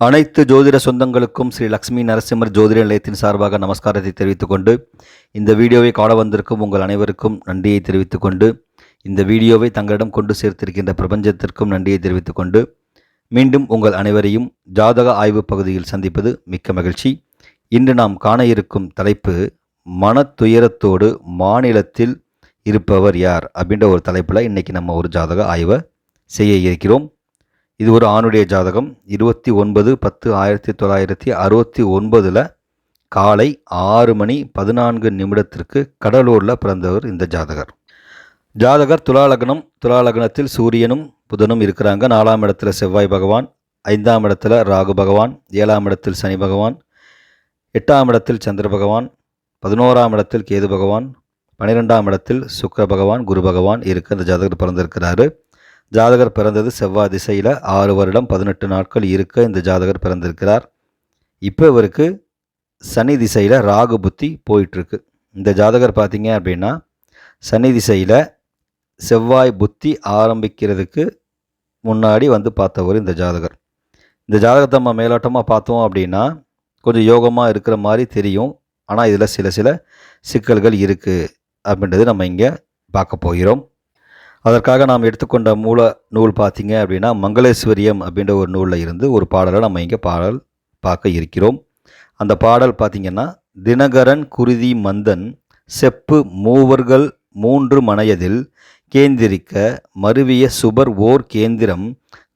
அனைத்து ஜோதிட சொந்தங்களுக்கும் ஸ்ரீ லக்ஷ்மி நரசிம்மர் ஜோதிட நிலையத்தின் சார்பாக நமஸ்காரத்தை தெரிவித்துக் கொண்டு இந்த வீடியோவை காண வந்திருக்கும் உங்கள் அனைவருக்கும் நன்றியை தெரிவித்துக் கொண்டு இந்த வீடியோவை தங்களிடம் கொண்டு சேர்த்திருக்கின்ற பிரபஞ்சத்திற்கும் நன்றியை தெரிவித்துக் கொண்டு மீண்டும் உங்கள் அனைவரையும் ஜாதக ஆய்வு பகுதியில் சந்திப்பது மிக்க மகிழ்ச்சி. இன்று நாம் காண இருக்கும் தலைப்பு மனத்துயரத்தோடு மாநிலத்தில் இருப்பவர் யார் அப்படின்ற ஒரு தலைப்பில் இன்றைக்கி நம்ம ஒரு ஜாதக ஆய்வை செய்ய இருக்கிறோம். இது ஒரு ஆணுடைய ஜாதகம். இருபத்தி ஒன்பது பத்து ஆயிரத்தி தொள்ளாயிரத்தி அறுபத்தி ஒன்பதில் காலை ஆறு மணி பதினான்கு நிமிடத்திற்கு கடலூரில் பிறந்தவர் இந்த ஜாதகர். ஜாதகர் துலாலக்னம் துலாலக்னத்தில் சூரியனும் புதனும் இருக்கிறாங்க. நாலாம் இடத்துல செவ்வாய் பகவான் ஐந்தாம் இடத்துல ராகு பகவான் ஏழாம் இடத்தில் சனி பகவான் எட்டாம் இடத்தில் சந்திர பகவான் பதினோராம் இடத்தில் கேது பகவான் பன்னிரெண்டாம் இடத்தில் சுக்கிர பகவான் குரு பகவான் இருக்க. அந்த ஜாதகர் பிறந்திருக்கிறாரு. ஜாதகர் பிறந்தது செவ்வாய் திசையில் ஆறு வருடம் பதினெட்டு நாட்கள் இருக்க இந்த ஜாதகர் பிறந்திருக்கிறார். இப்போ இவருக்கு சனி திசையில் ராகு புத்தி போயிட்டுருக்கு. இந்த ஜாதகர் பார்த்தீங்க அப்படின்னா சனி திசையில் செவ்வாய் புத்தி ஆரம்பிக்கிறதுக்கு முன்னாடி வந்து பார்த்தவர் இந்த ஜாதகர். இந்த ஜாதகத்தை நம்ம மேலோட்டமாக பார்த்தோம் அப்படின்னா கொஞ்சம் யோகமாக இருக்கிற மாதிரி தெரியும். ஆனால் இதில் சில சில சிக்கல்கள் இருக்குது அப்படின்றது நம்ம இங்கே பார்க்க போகிறோம். அதற்காக நாம் எடுத்துக்கொண்ட மூல நூல் பார்த்தீங்க அப்படின்னா மங்களேஸ்வரியம் அப்படின்ற ஒரு நூலில் இருந்து ஒரு பாடலை நம்ம இங்கே பாடல் பார்க்க இருக்கிறோம். அந்த பாடல் பார்த்திங்கன்னா தினகரன் குருதி மந்தன் செப்பு மூவர்கள் மூன்று மனையதில் கேந்திரிக்க மருவிய சுபர் ஓர் கேந்திரம்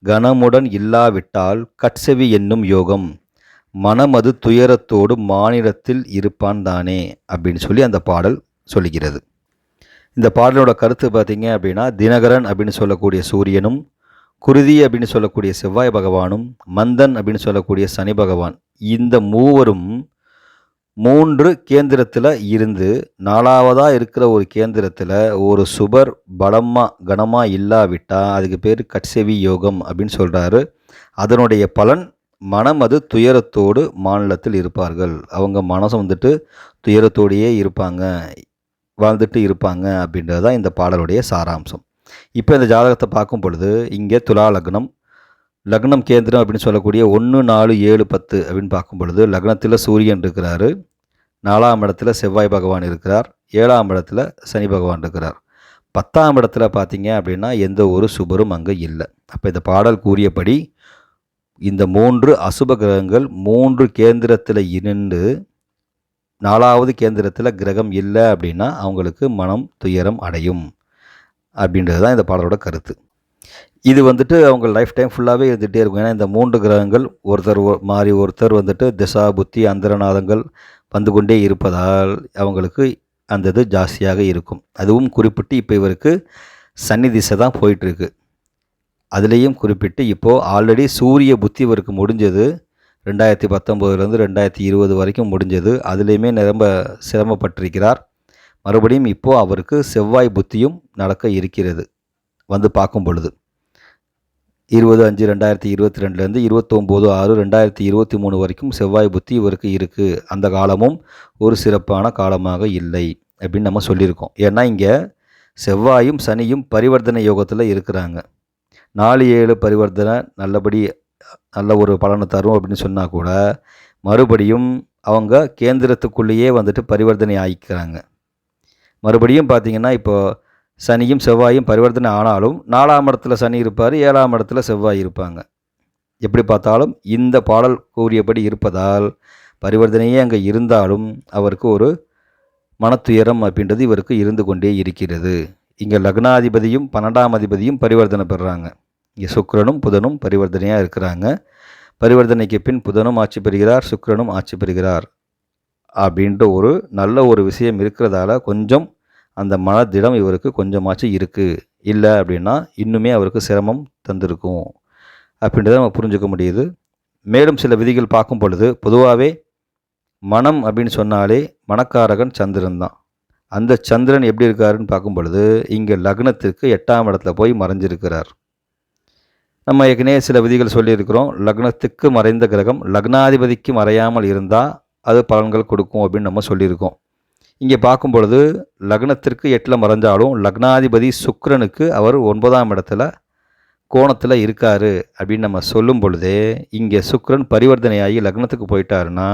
கனமுடன் இல்லாவிட்டால் கட்செவி என்னும் யோகம். மனமது துயரத்தோடு மாநிலத்தில் இருப்பான் தானே அப்படின்னு சொல்லி அந்த பாடல் சொல்லுகிறது. இந்த பாடலோட கருத்து பார்த்தீங்க அப்படின்னா தினகரன் அப்படின்னு சொல்லக்கூடிய சூரியனும் குருதி அப்படின்னு சொல்லக்கூடிய செவ்வாய் பகவானும் மந்தன் அப்படின்னு சொல்லக்கூடிய சனி பகவான் இந்த மூவரும் மூன்று கேந்திரத்தில் இருந்து நாலாவதாக இருக்கிற ஒரு கேந்திரத்தில் ஒரு சுபர் பலமாக கனமாக இல்லாவிட்டால் அதுக்கு பேர் கட்செவி யோகம் அப்படின்னு சொல்கிறாரு அதனுடைய பலன் மனம் அது துயரத்தோடு மாநிலத்தில் இருப்பார்கள். அவங்க மனசு வந்துட்டு துயரத்தோடையே இருப்பாங்க. வாழ்ந்துட்டு இருப்பாங்க அப்படின்றது தான் இந்த பாடலுடைய சாராம்சம். இப்போ இந்த ஜாதகத்தை பார்க்கும் பொழுது இங்கே துலா லக்னம் லக்னம் கேந்திரம் அப்படின்னு சொல்லக்கூடிய ஒன்று நாலு ஏழு பத்து அப்படின்னு பார்க்கும் பொழுது லக்னத்தில் சூரியன் இருக்கிறாரு நாலாம் இடத்துல செவ்வாய் பகவான் இருக்கிறார் ஏழாம் இடத்துல சனி பகவான் இருக்கிறார். பத்தாம் இடத்துல பார்த்தீங்க அப்படின்னா எந்த ஒரு சுபரும் அங்கே இல்லை. அப்போ இந்த பாடல் கூறியபடி இந்த மூன்று அசுப கிரகங்கள் மூன்று கேந்திரத்தில் இருந்து நாலாவது கேந்திரத்தில் கிரகம் இல்லை அப்படின்னா அவங்களுக்கு மனம் துயரம் அடையும். அப்படின்றது தான் இந்த பாடலோட கருத்து. இது வந்துட்டு அவங்க லைஃப் டைம் ஃபுல்லாகவே இருந்துகிட்டே இருக்கும். ஏன்னா இந்த மூன்று கிரகங்கள் ஒருத்தர் மாறி ஒருத்தர் வந்துட்டு திசா புத்தி அந்தரநாதங்கள் வந்து கொண்டே இருப்பதால் அவங்களுக்கு அந்த இது ஜாஸ்தியாக இருக்கும். அதுவும் குறிப்பிட்டு இப்போ இவருக்கு சன்னி திசை தான் போயிட்டுருக்கு அதுலேயும் குறிப்பிட்டு இப்போது ஆல்ரெடி சூரிய புத்தி இவருக்கு முடிஞ்சது. ரெண்டாயிரத்தி பத்தொம்போதுலேருந்து ரெண்டாயிரத்தி இருபது வரைக்கும் முடிஞ்சது. அதுலேயுமே நிரம்ப சிரமப்பட்டிருக்கிறார். மறுபடியும் இப்போது அவருக்கு செவ்வாய் புத்தியும் நடக்க இருக்கிறது. வந்து பார்க்கும் பொழுது. இருபது அஞ்சு ரெண்டாயிரத்தி இருபத்தி ரெண்டுலேருந்து இருபத்தொம்போது ஆறு ரெண்டாயிரத்தி இருபத்தி மூணு வரைக்கும் செவ்வாய் புத்தி இவருக்கு இருக்குது அந்த காலமும் ஒரு சிறப்பான காலமாக இல்லை அப்படின்னு நம்ம சொல்லியிருக்கோம். ஏன்னா இங்கே செவ்வாயும் சனியும் பரிவர்த்தனை யோகத்தில் இருக்கிறாங்க. நாலு ஏழு பரிவர்த்தனை நல்லபடி நல்ல ஒரு பலனை தரும் அப்படின்னு சொன்னால் கூட மறுபடியும் அவங்க கேந்திரத்துக்குள்ளேயே வந்துட்டு பரிவர்த்தனை ஆகிக்கிறாங்க மறுபடியும் பார்த்திங்கன்னா இப்போ சனியும் செவ்வாயும் பரிவர்த்தனை ஆனாலும் நாலாம் இடத்துல சனி இருப்பார் ஏழாம் இடத்துல செவ்வாய் இருப்பாங்க. எப்படி பார்த்தாலும் இந்த பாடல் கூறியபடி இருப்பதால் பரிவர்த்தனையே அங்கே இருந்தாலும் அவருக்கு ஒரு மனத்துயரம் அப்படின்றது இவருக்கு இருந்து கொண்டே இருக்கிறது. இங்கே லக்னாதிபதியும் பன்னெண்டாம் அதிபதியும் பரிவர்த்தனை பெறுறாங்க இங்கே சுக்கிரனும் புதனும் பரிவர்த்தனையாக இருக்கிறாங்க. பரிவர்த்தனைக்கு பின் புதனும் ஆட்சி பெறுகிறார் சுக்கரனும் ஆட்சி பெறுகிறார் அப்படின்ற ஒரு நல்ல ஒரு விஷயம் இருக்கிறதால கொஞ்சம் அந்த மனதிடம் இவருக்கு கொஞ்சமாச்சு இருக்குது இல்லை அப்படின்னா இன்னுமே அவருக்கு சிரமம் தந்திருக்கும். அப்படின்றத நம்ம புரிஞ்சுக்க முடியுது. மேலும் சில விதிகள் பார்க்கும் பொழுது பொதுவாகவே மனம் அப்படின்னு சொன்னாலே மணக்காரகன் சந்திரன் தான். அந்த சந்திரன் எப்படி இருக்காருன்னு பார்க்கும் பொழுது இங்கே லக்னத்திற்கு எட்டாம் இடத்துல போய் மறைஞ்சிருக்கிறார். நம்ம ஏற்கனவே சில விதிகள் சொல்லியிருக்கிறோம். லக்னத்துக்கு மறைந்த கிரகம் லக்னாதிபதிக்கு மறையாமல் இருந்தால் அது பலன்கள் கொடுக்கும் அப்படின்னு நம்ம சொல்லியிருக்கோம். இங்கே பார்க்கும் பொழுது லக்னத்திற்கு எட்டில் மறைஞ்சாலும் லக்னாதிபதி சுக்ரனுக்கு அவர் ஒன்பதாம் இடத்துல கோணத்தில் இருக்கார் அப்படின்னு நம்ம சொல்லும் பொழுதே இங்கே சுக்ரன் பரிவர்த்தனையாகி லக்னத்துக்கு போயிட்டாருன்னா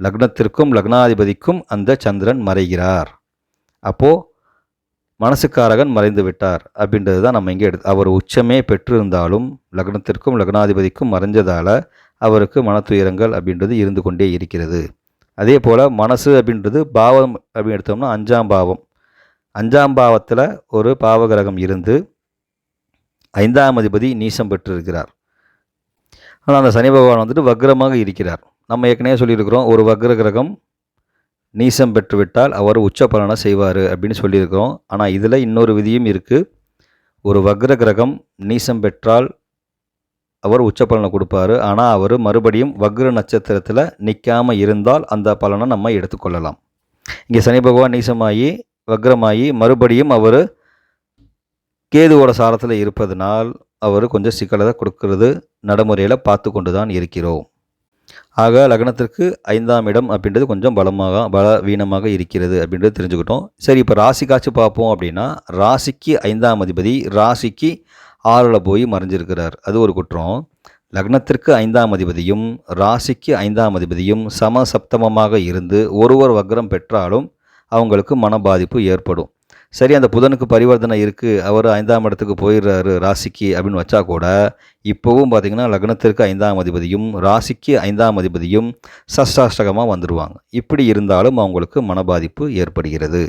லக்னத்திற்கும் லக்னாதிபதிக்கும் அந்த சந்திரன் மறைகிறார். அப்போது மனசுக்காரகன் மறைந்து விட்டார் அப்படின்றது தான் நம்ம இங்கே எடுத்து அவர் உச்சமே பெற்றிருந்தாலும் லக்னத்திற்கும் லக்னாதிபதிக்கும் மறைஞ்சதால் அவருக்கு மனத்துயரங்கள் அப்படின்றது இருந்து கொண்டே இருக்கிறது. அதே போல் மனசு அப்படின்றது பாவம் அப்படின்னு எடுத்தோம்னா அஞ்சாம் பாவம். அஞ்சாம் பாவத்தில் ஒரு பாவகிரகம் இருந்து ஐந்தாம் அதிபதி நீசம் பெற்றிருக்கிறார். ஆனால் அந்த சனி பகவான் வந்துட்டு வக்ரமாக இருக்கிறார். நம்ம ஏற்கனவே சொல்லியிருக்கிறோம் ஒரு வக்ர கிரகம் நீசம் பெற்றுவிட்டால் அவர் உச்ச பலனை செய்வார் அப்படின்னு சொல்லியிருக்கிறோம். ஆனால் இதில் இன்னொரு விதியும் இருக்குது ஒரு வக்ர கிரகம் நீசம் பெற்றால் அவர் உச்ச பலனை கொடுப்பாரு. ஆனால் அவர் மறுபடியும் வக்ர நட்சத்திரத்தில் நிற்காமல் இருந்தால் அந்த பலனை நம்ம எடுத்துக்கொள்ளலாம் இங்கே சனி பகவான் நீசமாகி வக்ரமாகி மறுபடியும் அவர் கேதுவோட சாரத்தில் இருப்பதனால் அவர் கொஞ்சம் சிக்கலை கொடுக்கறது. நடைமுறையில் பார்த்து கொண்டு தான் இருக்கிறோம். ஆக லக்னத்திற்கு ஐந்தாம் இடம் அப்படின்றது கொஞ்சம் பலமாக பலவீனமாக இருக்கிறது அப்படின்றது தெரிஞ்சுக்கிட்டோம். சரி இப்போ ராசி காட்சி பார்ப்போம் அப்படின்னா ராசிக்கு ஐந்தாம் அதிபதி ராசிக்கு ஆறில் போய் மறைஞ்சிருக்கிறார். அது ஒரு குற்றம். லக்னத்திற்கு ஐந்தாம் அதிபதியும் ராசிக்கு ஐந்தாம் அதிபதியும் சமசப்தமமாக இருந்து ஒருவர் வக்ரம் பெற்றாலும் அவங்களுக்கு மன பாதிப்பு ஏற்படும். சரி அந்த புதனுக்கு பரிவர்த்தனை இருக்குது அவர் ஐந்தாம் இடத்துக்கு போயிடுறாரு ராசிக்கு அப்படின்னு வச்சா கூட இப்போவும் பார்த்திங்கன்னா லக்னத்திற்கு ஐந்தாம் அதிபதியும் ராசிக்கு ஐந்தாம் அதிபதியும் சஷ்டாஷ்டகமாக வந்துடுவாங்க இப்படி இருந்தாலும் அவங்களுக்கு மன பாதிப்பு ஏற்படுகிறது.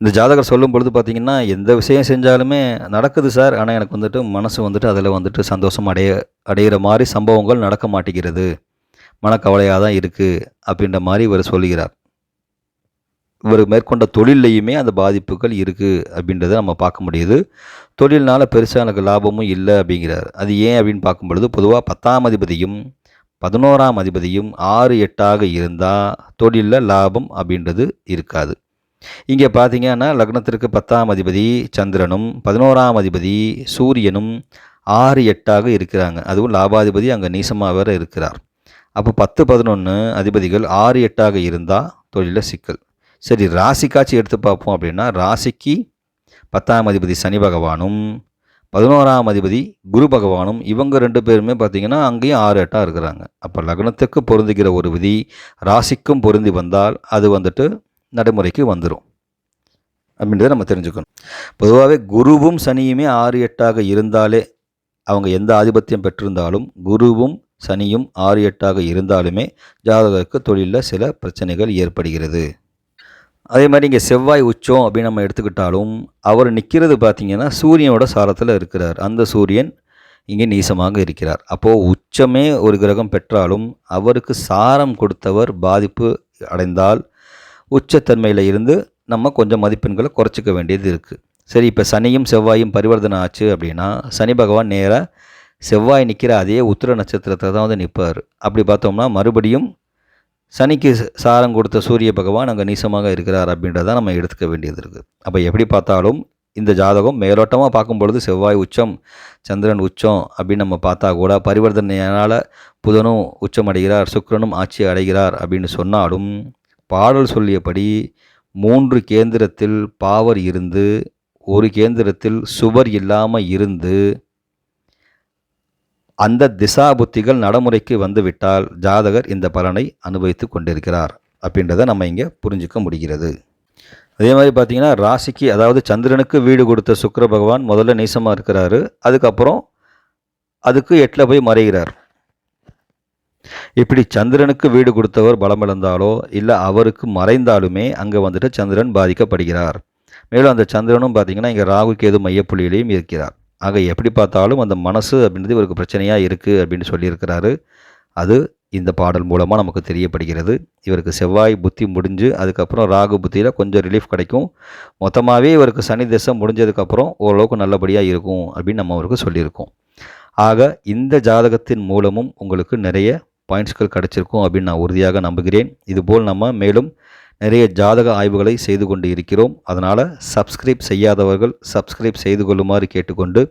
இந்த ஜாதகர் சொல்லும் பொழுது பார்த்திங்கன்னா எந்த விஷயம் செஞ்சாலுமே நடக்குது சார். ஆனால் எனக்கு வந்துட்டு மனசு வந்துட்டு அதில் வந்துட்டு சந்தோஷம் அடைய அடைகிற மாதிரி சம்பவங்கள் நடக்க மாட்டேங்கிறது. மனக்கவலையாக தான் இருக்குது அப்படின்ற மாதிரி இவர் சொல்லுகிறார். இவர் மேற்கொண்ட தொழிலையுமே அந்த பாதிப்புகள் இருக்குது அப்படின்றத நம்ம பார்க்க முடியுது. தொழில்னால் பெருசாக எனக்கு லாபமும் இல்லை அப்படிங்கிறார். அது ஏன் அப்படின்னு பார்க்கும் பொழுது பொதுவாக பத்தாம் அதிபதியும் பதினோராம் அதிபதியும் ஆறு எட்டாக இருந்தால் தொழிலில் லாபம் அப்படின்றது இருக்காது. இங்கே பார்த்தீங்கன்னா லக்னத்திற்கு பத்தாம் அதிபதி சந்திரனும் பதினோராம் அதிபதி சூரியனும் ஆறு எட்டாக இருக்கிறாங்க. அதுவும் லாபாதிபதி அங்கே நீசமாக வேற இருக்கிறார். அப்போ பத்து பதினொன்று அதிபதிகள் ஆறு எட்டாக இருந்தால் தொழிலில் சிக்கல். சரி ராசி காட்சி எடுத்து பார்ப்போம் அப்படின்னா ராசிக்கு பத்தாம் அதிபதி சனி பகவானும் பதினோராம் அதிபதி குரு பகவானும் இவங்க ரெண்டு பேருமே பார்த்திங்கன்னா அங்கேயும் ஆறு எட்டாக இருக்கிறாங்க. அப்போ லக்னத்துக்கு பொருந்துகிற ஒரு விதி ராசிக்கும் பொருந்தி வந்தால் அது வந்துட்டு நடைமுறைக்கு வந்துடும் அப்படின்றத நம்ம தெரிஞ்சுக்கணும். பொதுவாகவே குருவும் சனியுமே ஆறு எட்டாக இருந்தாலே அவங்க எந்த ஆதிபத்தியம் பெற்றிருந்தாலும் குருவும் சனியும் ஆறு எட்டாக இருந்தாலுமே ஜாதகருக்கு தொழிலில் சில பிரச்சனைகள் ஏற்படுகிறது. அதே மாதிரி இங்கே செவ்வாய் உச்சம் அப்படின்னு நம்ம எடுத்துக்கிட்டாலும் அவர் நிற்கிறது பார்த்திங்கன்னா சூரியனோட சாரத்தில் இருக்கிறார். அந்த சூரியன் இங்கே நீசமாக இருக்கிறார். அப்போது உச்சமே ஒரு கிரகம் பெற்றாலும் அவருக்கு சாரம் கொடுத்தவர் பாதிப்பு அடைந்தால் உச்சத்தன்மையில் இருந்து நம்ம கொஞ்சம் மதிப்பெண்களை குறைச்சிக்க வேண்டியது இருக்குது சரி இப்போ சனியும் செவ்வாயும் பரிவர்த்தனை ஆச்சு அப்படின்னா சனி பகவான் நேராக செவ்வாய் நிற்கிற அதே உத்திர நட்சத்திரத்தை தான் வந்து நிற்பார் அப்படி பார்த்தோம்னா மறுபடியும் சனிக்கு சாரம் கொடுத்த சூரிய பகவான் அங்கே நீசமாக இருக்கிறார் அப்படின்றத நம்ம எடுத்துக்க வேண்டியது இருக்குது அப்போ எப்படி பார்த்தாலும் இந்த ஜாதகம் மேலோட்டமாக பார்க்கும் பொழுது செவ்வாய் உச்சம் சந்திரன் உச்சம் அப்படின்னு நம்ம பார்த்தா கூட பரிவர்த்தனையினால் புதனும் உச்சம் அடைகிறார் சுக்கிரனும் ஆட்சி அடைகிறார் அப்படின்னு சொன்னாலும் பாடல் சொல்லியபடி மூன்று கேந்திரத்தில் பாவர் இருந்து ஒரு கேந்திரத்தில் சுவர் இல்லாமல் இருந்து அந்த திசா புத்திகள் நடைமுறைக்கு வந்துவிட்டால் ஜாதகர் இந்த பலனை அனுபவித்து கொண்டிருக்கிறார் அப்படின்றத நம்ம இங்கே புரிஞ்சுக்க முடிகிறது. அதே மாதிரி பார்த்தீங்கன்னா ராசிக்கு அதாவது சந்திரனுக்கு வீடு கொடுத்த சுக்கர பகவான் முதல்ல நீசமாக இருக்கிறாரு அதுக்கப்புறம் அதுக்கு எட்டில் போய் மறைகிறார். இப்படி சந்திரனுக்கு வீடு கொடுத்தவர் பலம் இழந்தாலோ இல்லை அவருக்கு மறைந்தாலுமே அங்கே வந்துட்டு சந்திரன் பாதிக்கப்படுகிறார். மேலும் அந்த சந்திரனும் பார்த்தீங்கன்னா இங்கே ராகு கேது மையப்புள்ளியிலையும் இருக்கிறார். ஆக எப்படி பார்த்தாலும் அந்த மனசு அப்படின்றது இவருக்கு பிரச்சனையாக இருக்குது அப்படின்னு சொல்லியிருக்கிறாரு. அது இந்த பாடல் மூலமாக நமக்கு தெரியப்படுகிறது. இவருக்கு செவ்வாய் புத்தி முடிஞ்சு அதுக்கப்புறம் ராகு புத்தியில் கொஞ்சம் ரிலீஃப் கிடைக்கும். மொத்தமாகவே இவருக்கு சனி திசை முடிஞ்சதுக்கப்புறம் ஓரளவுக்கு நல்லபடியாக இருக்கும் அப்படின்னு நம்ம அவருக்கு சொல்லியிருக்கோம். ஆக இந்த ஜாதகத்தின் மூலமும் உங்களுக்கு நிறைய பாயிண்ட்ஸ்கள் கிடச்சிருக்கும் அப்படின்னு நான் உறுதியாக நம்புகிறேன். இதுபோல் நம்ம மேலும் நிறைய ஜாதக ஆய்வுகளை செய்து கொண்டு இருக்கிறோம். அதனால் சப்ஸ்கிரைப் செய்யாதவர்கள் சப்ஸ்கிரைப் செய்து கொள்ளுமாறு கேட்டுக்கொண்டு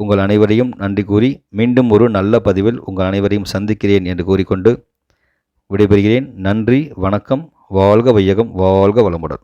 உங்கள் அனைவரையும் நன்றி கூறி மீண்டும் ஒரு நல்ல பதிவில் உங்கள் அனைவரையும் சந்திக்கிறேன் என்று கூறிக்கொண்டு விடைபெறுகிறேன். நன்றி வணக்கம் வாழ்க வையகம் வாழ்க வளமுடன்.